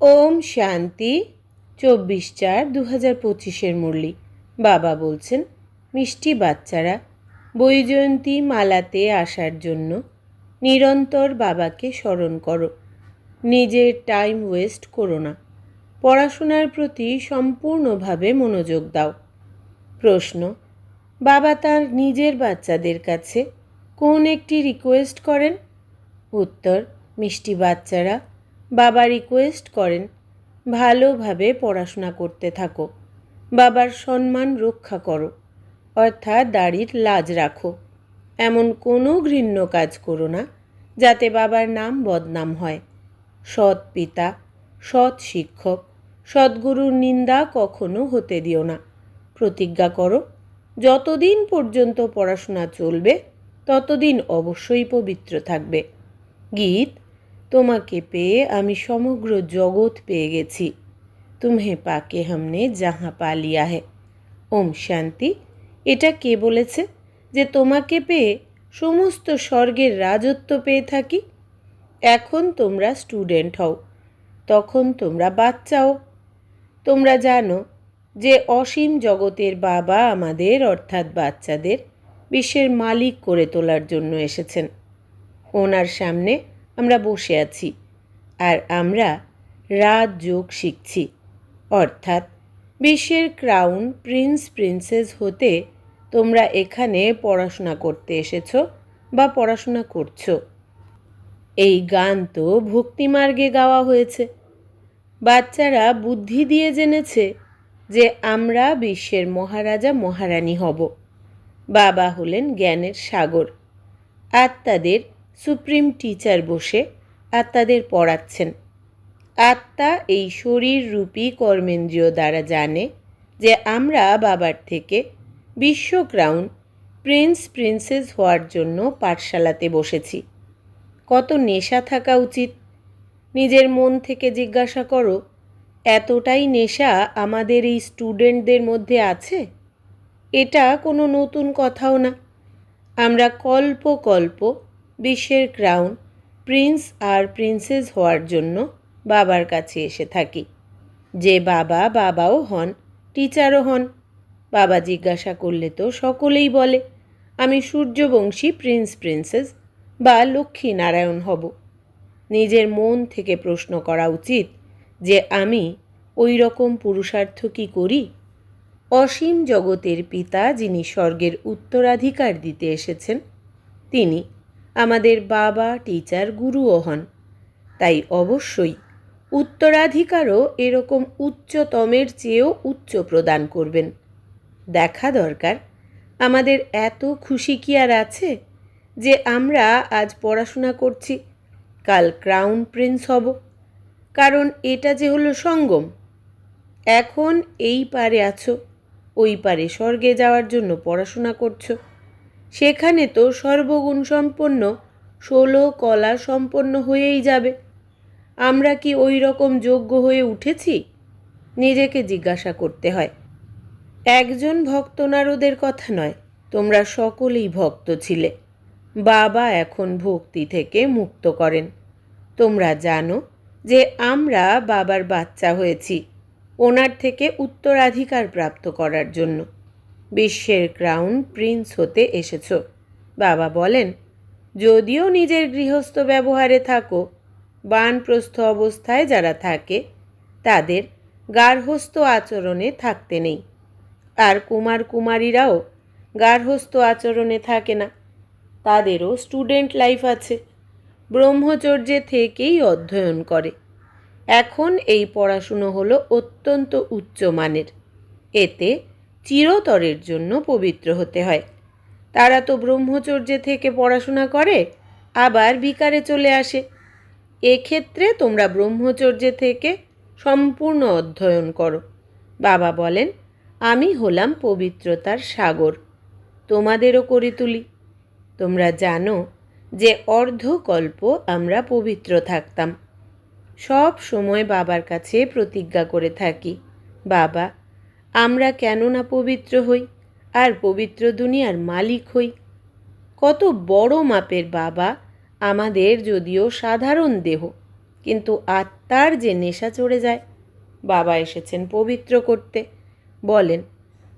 ওম শান্তি, চব্বিশ চার দু হাজার পঁচিশের মুরলি। বাবা বলছেন, মিষ্টি বাচ্চারা, বৈজয়ন্তী মালাতে আসার জন্য নিরন্তর বাবাকে স্মরণ করো। নিজের টাইম ওয়েস্ট করো না। পড়াশোনার প্রতি সম্পূর্ণভাবে মনোযোগ দাও। প্রশ্ন, বাবা তার নিজের বাচ্চাদের কাছে কোন একটি রিকোয়েস্ট করেন? উত্তর, মিষ্টি বাচ্চারা বাবা রিকোয়েস্ট করেন, ভালোভাবে পড়াশোনা করতে থাকো। বাবার সম্মান রক্ষা করো, অর্থাৎ দাড়ির লাজ রাখো। এমন কোনো ঘৃণ্য কাজ করো না, যাতে বাবার নাম বদনাম হয়। সৎ পিতা, সৎ শিক্ষক, সদ্গুরুর নিন্দা কখনো হতে দিও না। প্রতিজ্ঞা করো, যতদিন পর্যন্ত পড়াশোনা চলবে, ততদিন অবশ্যই পবিত্র থাকবে। গীত তোমাকে পেয়ে আমি সমগ্র জগৎ পেয়ে গেছি। তুমহে পাকে হামনে যাহা পা লিয়া হে ওম শান্তি। এটা কে বলেছে? যে তোমাকে পেয়ে সমস্ত স্বর্গের রাজত্ব পেয়ে থাকি। এখন তোমরা স্টুডেন্ট হও। তখন তোমরা বাচ্চাও তোমরা জানো যে অসীম জগতের বাবা আমাদের, অর্থাৎ বাচ্চাদের, বিশ্বের মালিক করে তোলার জন্য এসেছেন। ওনার সামনে আমরা বসে আছি। আর আমরা রাজযোগ শিখছি। অর্থাৎ বিশ্বের ক্রাউন প্রিন্স প্রিন্সেস হতে তোমরা এখানে পড়াশোনা করতে এসেছ বা পড়াশোনা করছ। এই গান তো ভক্তিমার্গে গাওয়া হয়েছে। বাচ্চারা বুদ্ধি দিয়ে জেনেছে যে আমরা বিশ্বের মহারাজা, মহারানী হব। বাবা হলেন জ্ঞানের সাগর। আত্মাদের সুপ্রিম টিচার বসে আত্মাদের পড়াচ্ছেন। আত্মা এই শরীর রূপী কর্মেন্দ্রিয় দ্বারা জানে যে আমরা বাবার থেকে বিশ্ব ক্রাউন প্রিন্স প্রিন্সেস হওয়ার জন্য পাঠশালাতে বসেছি। কত নেশা থাকা উচিত। নিজের মন থেকে জিজ্ঞাসা করো, এতটাই নেশা আমাদের এই স্টুডেন্টদের মধ্যে আছে? এটা কোনো নতুন কথাও না। আমরা কল্প কল্প বিশ্বের ক্রাউন, প্রিন্স আর প্রিন্সেস হওয়ার জন্য বাবার কাছে এসে থাকি। যে বাবা বাবাও হন, টিচারও হন। বাবা জিজ্ঞাসা করলে তো সকলেই বলে, আমি সূর্যবংশী প্রিন্স, প্রিন্সেস বা লক্ষ্মী নারায়ণ হব। নিজের মন থেকে প্রশ্ন করা উচিত যে আমি ওই রকম পুরুষার্থ কি করি? অসীম জগতের পিতা যিনি স্বর্গের উত্তরাধিকার দিতে এসেছেন, তিনি আমাদের বাবা টিচার গুরুও হন। তাই অবশ্যই উত্তরাধিকারও এরকম উচ্চতমের চেয়েও উচ্চ প্রদান করবেন। দেখা দরকার, আমাদের এত খুশি কি আর আছে যে আমরা আজ পড়াশোনা করছি, কাল ক্রাউন প্রিন্স হব। কারণ এটা যে হলো সঙ্গম, এখন এই পারে আছো, ওই পারে স্বর্গে যাওয়ার জন্য পড়াশোনা করছ। সেখানে তো সর্বগুণ সম্পন্ন, ষোলো কলা সম্পন্ন হয়েই যাবে। আমরা কি ওই রকম যোগ্য হয়ে উঠেছি? নিজেকে জিজ্ঞাসা করতে হয়। একজন ভক্ত নারদের কথা নয়, তোমরা সকলেই ভক্ত ছিলে। বাবা এখন ভক্তি থেকে মুক্ত করেন। তোমরা জানো যে আমরা বাবার বাচ্চা হয়েছি, ওনার থেকে উত্তরাধিকার প্রাপ্ত করার জন্য। বিশ্বের ক্রাউন প্রিন্স হতে এসেছ। বাবা বলেন, যদিও নিজের গৃহস্থ ব্যবহারে থাকো, বানপ্রস্থ অবস্থায় যারা থাকে, তাদের গার্হস্থ আচরণে থাকতে নেই। আর কুমার কুমারীরাও গার্হস্থ আচরণে থাকে না। তাদেরও স্টুডেন্ট লাইফ আছে, ব্রহ্মচর্যে থেকেই অধ্যয়ন করে। এখন এই পড়াশুনো হলো অত্যন্ত উচ্চমানের। এতে চিরতরের জন্য পবিত্র হতে হয়। তারা তো ব্রহ্মচর্যে থেকে পড়াশোনা করে, আবার বিকারে চলে আসে। এক্ষেত্রে তোমরা ব্রহ্মচর্যে থেকে সম্পূর্ণ অধ্যয়ন করো। বাবা বলেন, আমি হলাম পবিত্রতার সাগর, তোমাদেরও করে তুলি। তোমরা জানো যে অর্ধকল্প আমরা পবিত্র থাকতাম। সব সময় বাবার কাছে প্রতিজ্ঞা করে থাকি, বাবা আমরা কেন না পবিত্র হই? আর পবিত্র দুনিয়ার মালিক হই। কত বড় মাপের বাবা আমাদের যদিও সাধারণ দেহ, কিন্তু আত্মার যে নেশা চড়ে যায়। বাবা এসেছেন পবিত্র করতে। বলেন,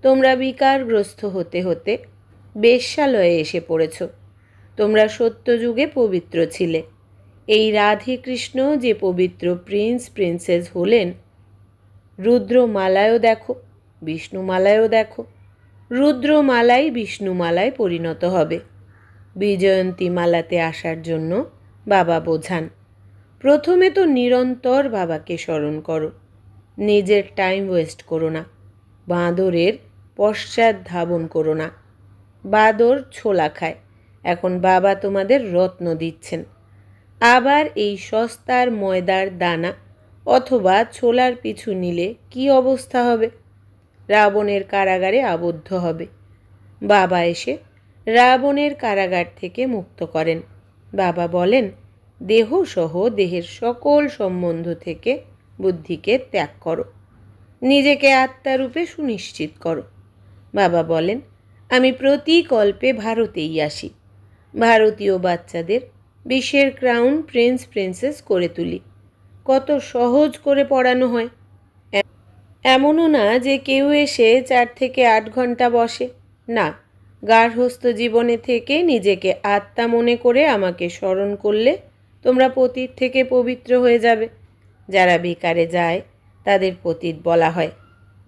তোমরা বিকারগ্রস্ত হতে হতে বেশ্যালয়ে এসে পড়েছ। তোমরা সত্যযুগে পবিত্র ছিলে। এই রাধে কৃষ্ণ যে পবিত্র প্রিন্স, প্রিন্সেস হলেন, রুদ্রমালায়ও দেখো। বিষ্ণুমালায়ও দেখো। রুদ্রমালাই বিষ্ণুমালায় পরিণত হবে। বিজয়ন্তী মালাতে আসার জন্য বাবা বোঝান, প্রথমে তো নিরন্তর বাবাকে স্মরণ করো। নিজের টাইম ওয়েস্ট করো না। বাঁদরের পশ্চাৎ ধাবন করো না। বাদর ছোলা খায়। এখন বাবা তোমাদের রত্ন দিচ্ছেন। আবার এই সস্তার ময়দার দানা অথবা ছোলার পিছু নিলে কি অবস্থা হবে? রাবণের কারাগারে আবদ্ধ হবে। বাবা এসে রাবণের কারাগার থেকে মুক্ত করেন। বাবা বলেন দেহসহ দেহের সকল সম্বন্ধ থেকে বুদ্ধিকে ত্যাগ করো। নিজেকে আত্মারূপে সুনিশ্চিত করো। বাবা বলেন, আমি প্রতি কল্পে ভারতেই আসি। ভারতীয় বাচ্চাদের বিশ্বের ক্রাউন প্রিন্স প্রিন্সেস করে তুলি। কত সহজ করে পড়ানো হয়। এমনও না যে কেউ এসে চার থেকে আট ঘণ্টা বসে। না গার্হস্থ জীবনে থেকে নিজেকে আত্মা মনে করে আমাকে স্মরণ করলে তোমরা পতীত থেকে পবিত্র হয়ে যাবে। যারা বেকারে যায়, তাদের পতীত বলা হয়।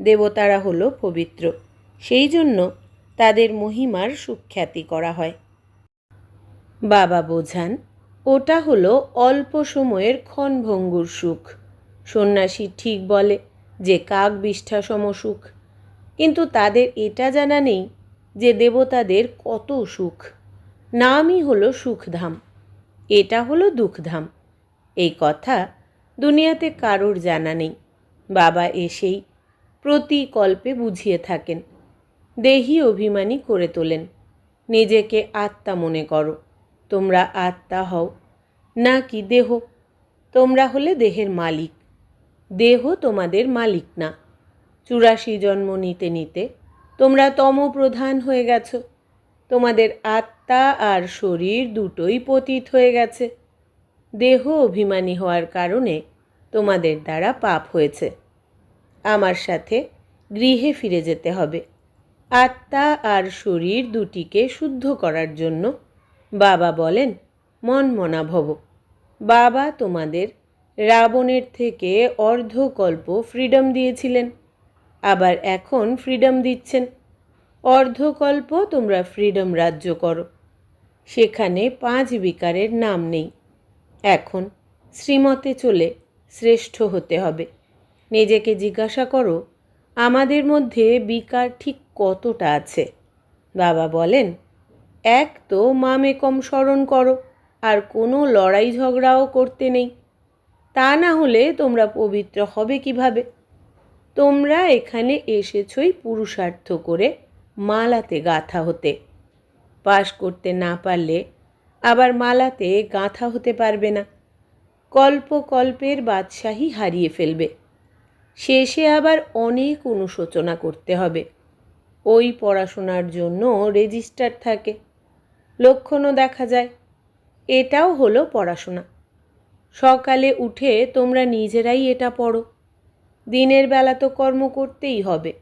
দেবতারা হলো পবিত্র। সেই জন্য তাদের মহিমার সুখ্যাতি করা হয়। বাবা বোঝান, ওটা হলো অল্প সময়ের ক্ষণভঙ্গুর সুখ। সন্ন্যাসী ঠিক বলে যে কাক বিষ্ঠা সম সুখ। কিন্তু তাদের এটা জানা নেই যে দেবতাদের কত সুখ। নামই হলো সুখধাম, এটা হলো দুঃখধাম। এই কথা দুনিয়াতে কারোর জানা নেই। বাবা এসেই প্রতি কল্পে বুঝিয়ে থাকেন, দেহি অভিমানী করে তোলেন, নিজেকে আত্মা মনে করো, তোমরা আত্মা হও না কি দেহ, তোমরা হলে দেহের মালিক। দেহ তোমাদের মালিক না। চুরাশি জন্ম নিতে নিতে তোমরা তমপ্রধান হয়ে গেছ। তোমাদের আত্মা আর শরীর দুটোই পতীত হয়ে গেছে। দেহ অভিমানী হওয়ার কারণে তোমাদের দ্বারা পাপ হয়েছে। আমার সাথে গৃহে ফিরে যেতে হবে। আত্মা আর শরীর দুটিকে শুদ্ধ করার জন্য বাবা বলেন মন মনা ভব বাবা তোমাদের রাবণের থেকে অর্ধকল্প ফ্রিডম দিয়েছিলেন। আবার এখন ফ্রিডম দিচ্ছেন। অর্ধকল্প তোমরা ফ্রিডম রাজ্য করো। সেখানে পাঁচ বিকারের নাম নেই। এখন শ্রীমতে চলে শ্রেষ্ঠ হতে হবে। নিজেকে জিজ্ঞাসা করো, আমাদের মধ্যে বিকার ঠিক কতটা আছে? বাবা বলেন, এক তো মামেকম স্মরণ করো, আর কোনো লড়াই ঝগড়াও করতে নেই। তা না হলে তোমরা পবিত্র হবে কীভাবে? তোমরা এখানে এসেছই পুরুষার্থ করে মালাতে গাঁথা হতে। পাশ করতে না পারলে আবার মালাতে গাঁথা হতে পারবে না। কল্প কল্পের বাদশাহী হারিয়ে ফেলবে। শেষে আবার অনেক অনুশোচনা করতে হবে। ওই পড়াশোনার জন্য রেজিস্টার থাকে। লক্ষণও দেখা যায়। এটাও হলো পড়াশোনা। সকালে উঠে তোমরা নিজেরাই এটা পড়ো। দিনের বেলা তো কর্ম করতেই হবে।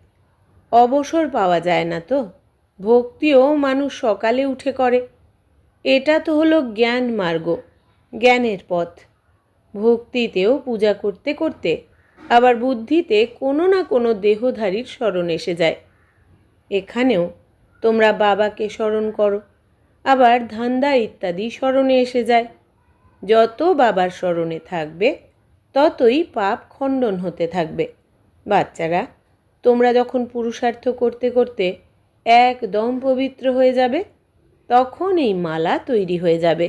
অবসর পাওয়া যায় না তো। ভক্তিও মানুষ সকালে উঠে করে। এটা তো হলো জ্ঞান মার্গ, জ্ঞানের পথ। ভক্তিতেও পূজা করতে করতে আবার বুদ্ধিতে কোনো না কোনো দেহধারীর স্মরণ এসে যায়। এখানেও তোমরা বাবাকে স্মরণ করো, আবার ধান্দা ইত্যাদি স্মরণে এসে যায়। যত বাবার স্মরণে থাকবে, ততই পাপ খণ্ডন হতে থাকবে। বাচ্চারা, তোমরা যখন পুরুষার্থ করতে করতে একদম পবিত্র হয়ে যাবে, তখন এই মালা তৈরি হয়ে যাবে।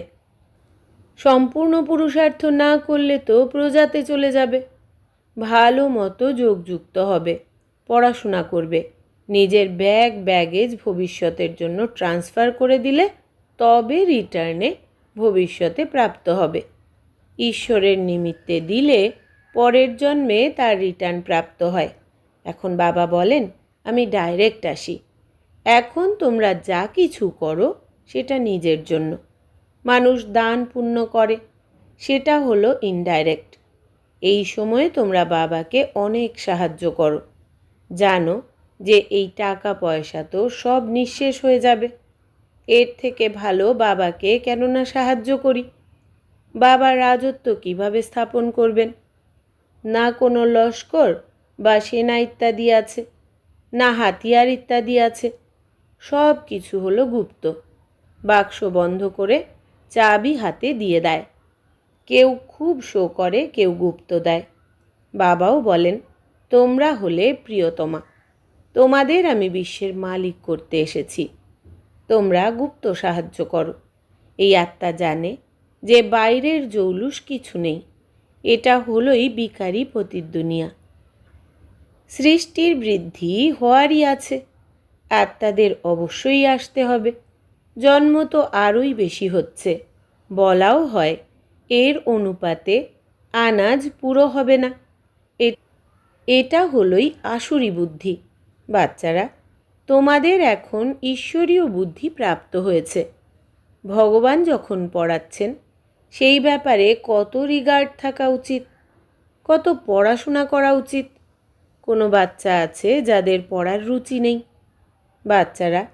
সম্পূর্ণ পুরুষার্থ না করলে তো প্রজাতে চলে যাবে। ভালো মতো যোগযুক্ত হবে, পড়াশোনা করবে, নিজের ব্যাগ, ব্যাগেজ ভবিষ্যতের জন্য ট্রান্সফার করে দিলে তবে রিটার্নে ভবিষ্যতে প্রাপ্ত হবে। ঈশ্বরের নিমিত্তে দিলে পরের জন্মে তার রিটার্ন প্রাপ্ত হয়। এখন বাবা বলেন, আমি ডাইরেক্ট আসি। এখন তোমরা যা কিছু করো, সেটা নিজের জন্য। মানুষ দান পুণ্য করে, সেটা হলো ইনডাইরেক্ট এই সময়ে তোমরা বাবাকে অনেক সাহায্য করো। জানো যে এই টাকা পয়সা তো সব নিঃশেষ হয়ে যাবে। এর থেকে ভালো বাবাকে কেননা সাহায্য করি। বাবার রাজত্ব কীভাবে স্থাপন করবেন? না কোনো লস্কর বা সেনা ইত্যাদি আছে, না হাতিয়ার ইত্যাদি আছে, সব কিছু হলো গুপ্ত। বাক্স বন্ধ করে চাবি হাতে দিয়ে দেয়। কেউ খুব শো করে, কেউ গুপ্ত দেয়। বাবাও বলেন, তোমরা হলে প্রিয়তমা। তোমাদের আমি বিশ্বের মালিক করতে এসেছি। তোমরা গুপ্ত সাহায্য করো। এই আত্মা জানে যে বাইরের জৌলুস কিছু নেই। এটা হলোই বিকারী প্রতিদ্বনিয়া। সৃষ্টির বৃদ্ধি হওয়ারই আছে। আত্মাদের অবশ্যই আসতে হবে। জন্ম তো আরোই বেশি হচ্ছে। বলাও হয়, এর অনুপাতে আনাজ পুরো হবে না। এটা হলোই আসুরি বুদ্ধি। বাচ্চারা তোমাদের এখন ঈশ্বরীয় বুদ্ধি প্রাপ্ত হয়েছে। ভগবান যখন পড়াচ্ছেন, সেই ব্যাপারে কত রিগার্ড থাকা উচিত? কত পড়াশোনা করা উচিত? কোনো বাচ্চা আছে যাদের পড়ার রুচি নেই? বাচ্চারা,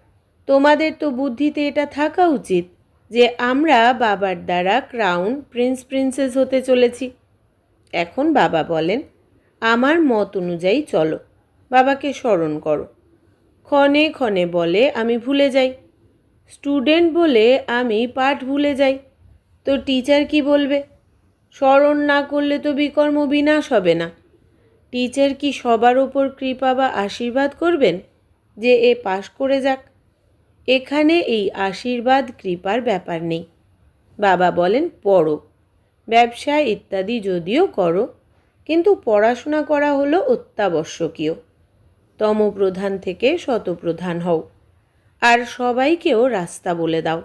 তোমাদের তো বুদ্ধিতে এটা থাকা উচিত যে আমরা বাবার দ্বারা ক্রাউন প্রিন্স প্রিন্সেস হতে চলেছি। এখন বাবা বলেন, আমার মত অনুযায়ী চলো, বাবাকে স্মরণ করো। ক্ষণে ক্ষণে বলে, আমি ভুলে যাই। স্টুডেন্ট বলে আমি পাঠ ভুলে যাই। তো টিচার কি বলবে? স্মরণ না করলে তো বিকর্ম বিনাশ হবে না। টিচার কি সবার ওপর কৃপা বা আশীর্বাদ করবেন? যে এ পাশ করে যাক। এখানে এই আশীর্বাদ কৃপার ব্যাপার নেই। বাবা বলেন, পড়ো। ব্যবসা ইত্যাদি যদিও করো, কিন্তু পড়াশোনা করা হলো অত্যাবশ্যকীয়। তমপ্রধান থেকে শতপ্রধান হও। আর সবাইকেও রাস্তা বলে দাও।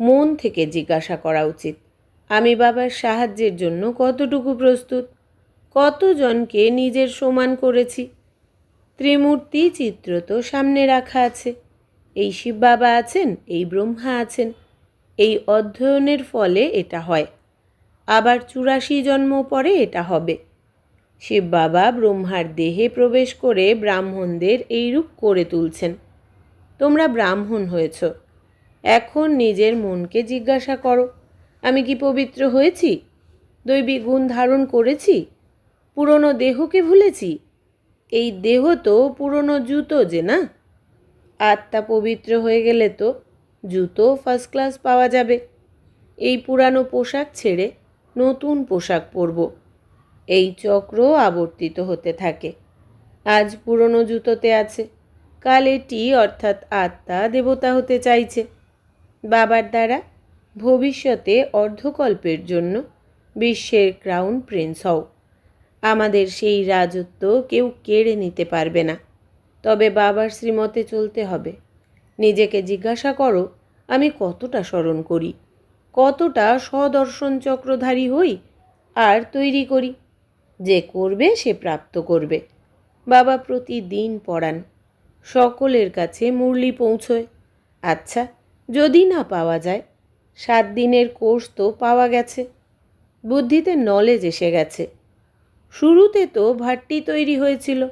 মন থেকে জিজ্ঞাসা করা উচিত, আমি বাবার সাহায্যের জন্য কতটুকু প্রস্তুত? কতজনকে নিজের সমান করেছি? ত্রিমূর্তি চিত্র তো সামনে রাখা আছে। এই শিব বাবা আছেন, এই ব্রহ্মা আছেন। এই অধ্যয়নের ফলে এটা হয়। আবার চুরাশি জন্ম পরে এটা হবে। শিব বাবা ব্রহ্মার দেহে প্রবেশ করে ব্রাহ্মণদের এইরূপ করে তুলছেন। তোমরা ব্রাহ্মণ হয়েছ। এখন নিজের মনকে জিজ্ঞাসা করো, আমি কি পবিত্র হয়েছি? দৈবিক গুণ ধারণ করেছি? পুরনো দেহকে ভুলেছি? এই দেহ তো পুরনো জুতো যে না? আত্মা পবিত্র হয়ে গেলে তো জুতো ফার্স্ট ক্লাস পাওয়া যাবে। এই পুরানো পোশাক ছেড়ে নতুন পোশাক পরব। এই চক্র আবর্তিত হতে থাকে। আজ পুরনো জুতোতে আছে। কাল এটি অর্থাৎ আত্মা দেবতা হতে চাইছে। বাবার দ্বারা ভবিষ্যতে অর্ধকল্পের জন্য বিশ্বের ক্রাউন প্রিন্স হও। আমাদের সেই রাজত্ব কেউ কেড়ে নিতে পারবে না। তবে বাবার শ্রীমতে চলতে হবে। নিজেকে জিজ্ঞাসা করো, আমি কতটা স্মরণ করি? কতটা সদর্শন চক্রধারী হই? আর তৈরি করি? যে করবে সে প্রাপ্ত করবে। বাবা প্রতিদিন পড়ান। সকলের কাছে মুরলি পৌঁছয়। আচ্ছা যদি না পাওয়া যায়, সাত দিনের কোর্স তো পাওয়া গেছে। বুদ্ধিতে নলেজ এসে গেছে। শুরুতে তো ভাট্টি তৈরি হয়েছিল।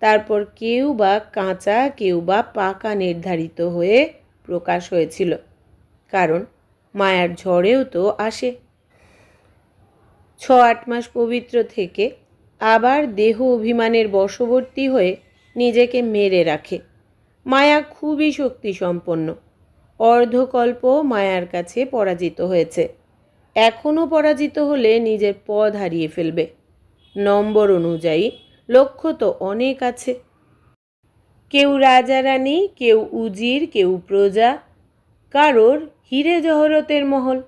তারপর কেউ বা কাঁচা, কেউ বা পাকা নির্ধারিত হয়ে প্রকাশ হয়েছিল। কারণ, মায়ার ঝড়েও তো আসে। ছ আট মাস পবিত্র থেকে আবার দেহ অভিমানের বশবর্তী হয়ে নিজেকে মেরে রাখে। মায়া খুবই শক্তিসম্পন্ন। অর্ধকল্প মায়ার কাছে পরাজিত হয়েছে। এখনও পরাজিত হলে নিজের পদ হারিয়ে ফেলবে। নম্বর অনুযায়ী লক্ষ্য তো অনেক আছে। কেউ রাজা রানী কেউ উজির, কেউ প্রজা, কারোর হিরে জহরতের মহল।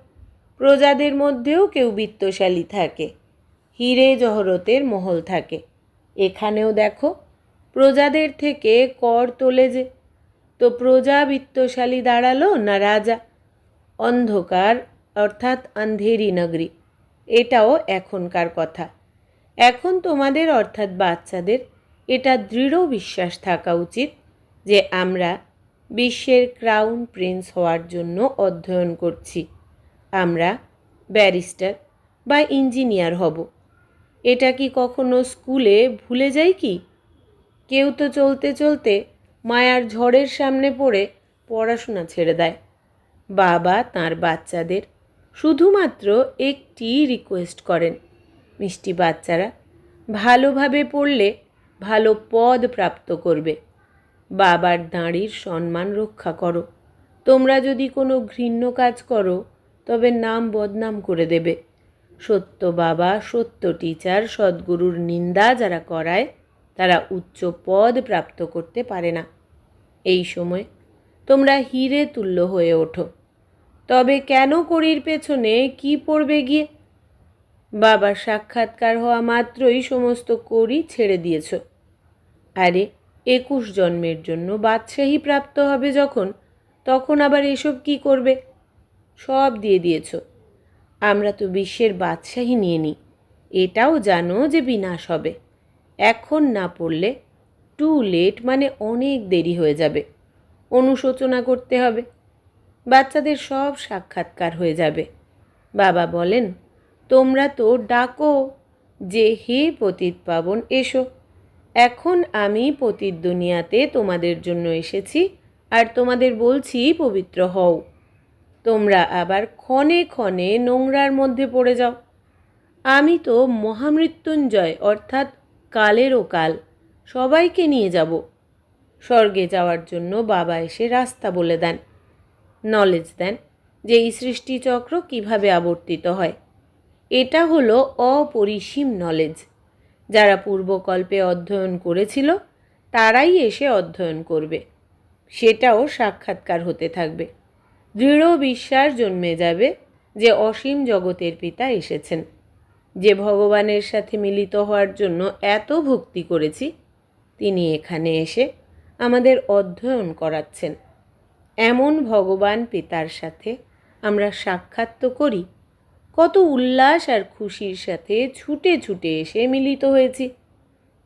প্রজাদের মধ্যেও কেউ বিত্তশালী থাকে, হিরে জহরতের মহল থাকে। এখানেও দেখো, প্রজাদের থেকে কর তোলে যে, তো প্রজা বিত্তশালী দাঁড়াল না রাজা? অন্ধকার, অর্থাৎ আন্ধেরি নগরী, এটাও এখনকার কথা। এখন তোমাদের, অর্থাৎ বাচ্চাদের, এটা দৃঢ় বিশ্বাস থাকা উচিত যে আমরা বিশ্বের ক্রাউন প্রিন্স হওয়ার জন্য অধ্যয়ন করছি। আমরা ব্যারিস্টার বা ইঞ্জিনিয়ার হব। এটা কি কখনো স্কুলে ভুলে যাই কি? কেউ তো চলতে চলতে মায়ার ঝড়ের সামনে পড়ে পড়াশোনা ছেড়ে দেয়। বাবা তার বাচ্চাদের শুধুমাত্র একটি রিকোয়েস্ট করেন। মিষ্টি বাচ্চারা ভালোভাবে পড়লে ভালো পদ প্রাপ্ত করবে। বাবার দাঁড়ির সম্মান রক্ষা করো। তোমরা যদি কোনো ঘৃণ্য কাজ করো তবে নাম বদনাম করে দেবে। সত্য বাবা, সত্য টিচার সদ্গুরুর নিন্দা যারা করায়, তারা উচ্চ পদ প্রাপ্ত করতে পারে না। এই সময় তোমরা হিরে তুল্য হয়ে ওঠো। তবে কেন করির পেছনে কি পড়বে গিয়ে? বাবার সাক্ষাৎকার হওয়া মাত্রই সমস্ত করি ছেড়ে দিয়েছ। আরে, একুশ জন্মের জন্য বাদশাহী প্রাপ্ত হবে যখন, তখন আবার এসব কি করবে? সব দিয়ে দিয়েছ। আমরা তো বিশ্বের বাদশাহী নিয়ে নিই। এটাও জানো যে বিনাশ হবে। এখন না পড়লে টু লেট মানে অনেক দেরি হয়ে যাবে। অনুশোচনা করতে হবে। বাচ্চাদের সব সাক্ষাৎকার হয়ে যাবে। বাবা বলেন, তোমরা তো ডাকো যে হে পতিত পাবন, এসো। এখন আমি পতিত দুনিয়াতে তোমাদের জন্য এসেছি আর তোমাদের বলছি পবিত্র হও। তোমরা আবার ক্ষণে ক্ষণে নোংরার মধ্যে পড়ে যাও। আমি তো মহামৃত্যুঞ্জয়, অর্থাৎ কালেরও কাল সবাইকে নিয়ে যাব। স্বর্গে যাওয়ার জন্য বাবা এসে রাস্তা বলে দেন। নলেজ দেন যে এই সৃষ্টিচক্র কীভাবে আবর্তিত হয়। এটা হলো অপরিসীম নলেজ যারা পূর্বকল্পে অধ্যয়ন করেছিল, তারাই এসে অধ্যয়ন করবে। সেটাও সাক্ষাৎকার হতে থাকবে। দৃঢ় বিশ্বাস জন্মে যাবে যে অসীম জগতের পিতা এসেছেন। যে ভগবানের সাথে মিলিত হওয়ার জন্য এত ভক্তি করেছি, তিনি এখানে এসে আমাদের অধ্যয়ন করাচ্ছেন। এমন ভগবান পিতার সাথে আমরা সাক্ষাৎ তো করি, কত উল্লাস আর খুশির সাথে ছুটে ছুটে এসে মিলিত হয়েছি।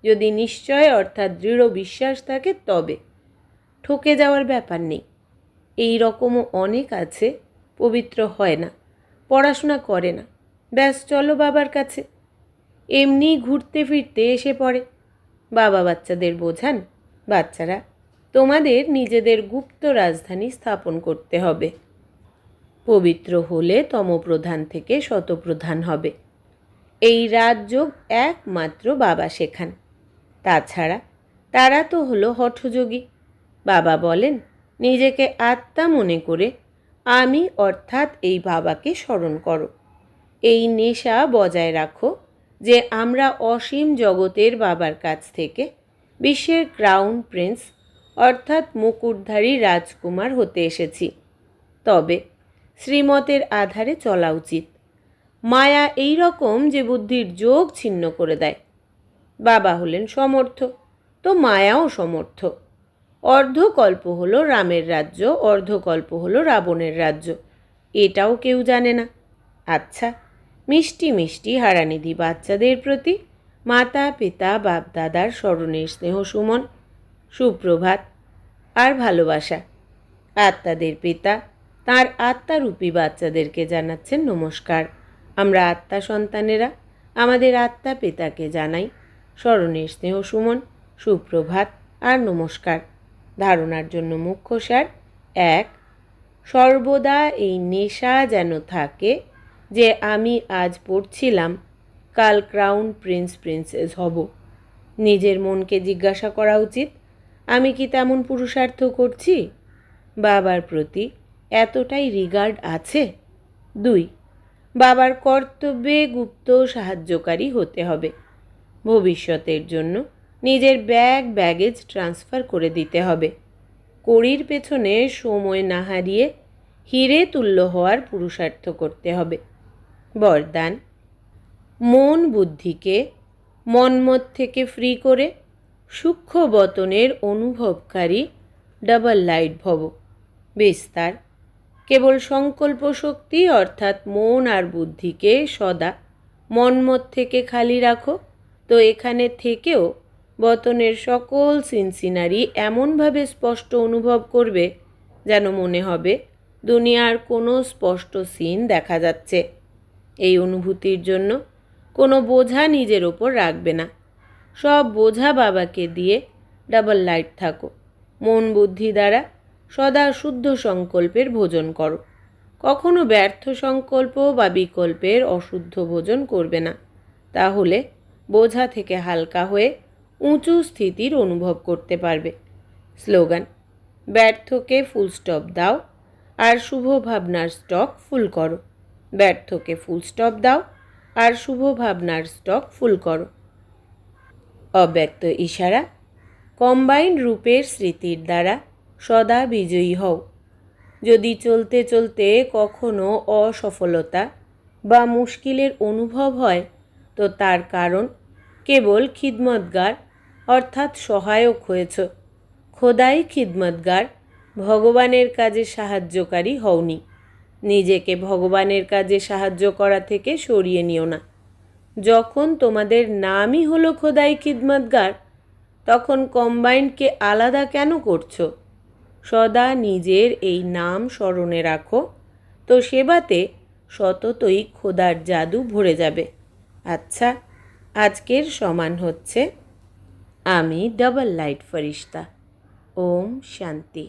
যদি নিশ্চয় অর্থাৎ দৃঢ় বিশ্বাস থাকে, তবে ঠকে যাওয়ার ব্যাপার নেই। এই রকমও অনেক আছে, পবিত্র হয় না, পড়াশোনা করে না। ব্যাস, চলো বাবার কাছে। এমনি ঘুরতে ফিরতে এসে পড়ে। বাবা বাচ্চাদের বোঝান, বাচ্চারা, তোমাদের নিজেদের গুপ্ত রাজধানী স্থাপন করতে হবে। পবিত্র হলে তমপ্রধান থেকে শতপ্রধান হবে। এই রাজযোগ একমাত্র বাবা শেখান। তাছাড়া তারা তো হলো হঠযোগী। বাবা বলেন নিজেকে আত্মা মনে করে আমি অর্থাৎ এই বাবাকে স্মরণ করো। এই নেশা বজায় রাখো যে আমরা অসীম জগতের বাবার কাছ থেকে বিশ্বের ক্রাউন প্রিন্স অর্থাৎ মুকুটধারী রাজকুমার হতে এসেছি। তবে শ্রীমতের আধারে চলা উচিত। মায়া এই রকম যে বুদ্ধির যোগ ছিন্ন করে দেয়। বাবা হলেন সমর্থ, তো মায়াও সমর্থ। অর্ধকল্প হলো রামের রাজ্য, অর্ধকল্প হলো রাবণের রাজ্য। এটাও কেউ জানে না। আচ্ছা মিষ্টি মিষ্টি হারানিধি বাচ্চাদের প্রতি মাতা, পিতা বাপ দাদার স্মরণের স্নেহ সুমন, সুপ্রভাত আর ভালোবাসা। আত্মাদের পিতা, তার আত্মারূপী বাচ্চাদেরকে জানাচ্ছেন নমস্কার। আমরা আত্মা সন্তানেরা, আমাদের আত্মা পিতাকে জানাই। স্মরণের স্নেহ সুমন, সুপ্রভাত আর নমস্কার। ধারণার জন্য মুখ্য সার এক, সর্বদা এই নেশা যেন থাকে যে আমি আজ পড়ছিলাম, কাল ক্রাউন প্রিন্স প্রিন্সেস হব। নিজের মনকে জিজ্ঞাসা করা উচিত, আমি কি তেমন পুরুষার্থ করছি? বাবার প্রতি এতটাই রিগার্ড আছে? দুই, বাবার কর্তব্যে গুপ্ত সাহায্যকারী হতে হবে। ভবিষ্যতের জন্য নিজের ব্যাগ ব্যাগেজ ট্রান্সফার করে দিতে হবে। কড়ির পেছনে সময় না হারিয়ে হিরে তুল্য হওয়ার পুরুষার্থ করতে হবে। বরদান। মন বুদ্ধিকে মনমত থেকে ফ্রি করে সূক্ষ্ম বতনের অনুভবকারী ডাবল লাইট ভব। বিস্তার। কেবল সংকল্প শক্তি অর্থাৎ মন আর বুদ্ধিকে সদা মনমত থেকে খালি রাখো। তো এখানে থেকেও বতনের সকল সিনসিনারি এমনভাবে স্পষ্ট অনুভব করবে যেন মনে হবে দুনিয়ার কোনো স্পষ্ট সিন দেখা যাচ্ছে। এই অনুভূতির জন্য কোনো বোঝা নিজের ওপর রাখবে না। সব বোঝা বাবাকে দিয়ে ডাবল লাইট থাকো। মন বুদ্ধি দ্বারা সদা শুদ্ধ সংকল্পের ভোজন করো। কখনো ব্যর্থ সংকল্প বা বিকল্পের অশুদ্ধ ভোজন করবে না। তাহলে বোঝা থেকে হালকা হয়ে উঁচু স্থিতির অনুভব করতে পারবে। স্লোগান, ব্যর্থকে ফুল স্টপ দাও আর শুভ ভাবনার স্টক ফুল করো। ব্যর্থকে ফুল স্টপ দাও আর শুভ ভাবনার স্টক ফুল করো। অব্যক্ত ইশারা কম্বাইন্ড রূপের স্মৃতির দ্বারা সদা বিজয়ী হও। যদি চলতে চলতে কখনো অসফলতা বা মুশকিলের অনুভব হয়, তো তার কারণ কেবল খিদমতগার অর্থাৎ সহায়ক হয়েছ। খোদাই খিদমতগার, ভগবানের কাজে সাহায্যকারী হওনি। নিজেকে ভগবানের কাজে সাহায্য করা থেকে সরিয়ে নিও না। যখন তোমাদের নামই হলো খোদাই খিদমতগার, তখন কম্বাইন্ডকে আলাদা কেন করছ? সদা নিজের এই নাম স্মরণে রাখো, তো সেবাতে সততই খোদার জাদু ভরে যাবে। আচ্ছা আজকের সমান হচ্ছে আমি ডবল লাইট ফরিস্তা। ওম শান্তি।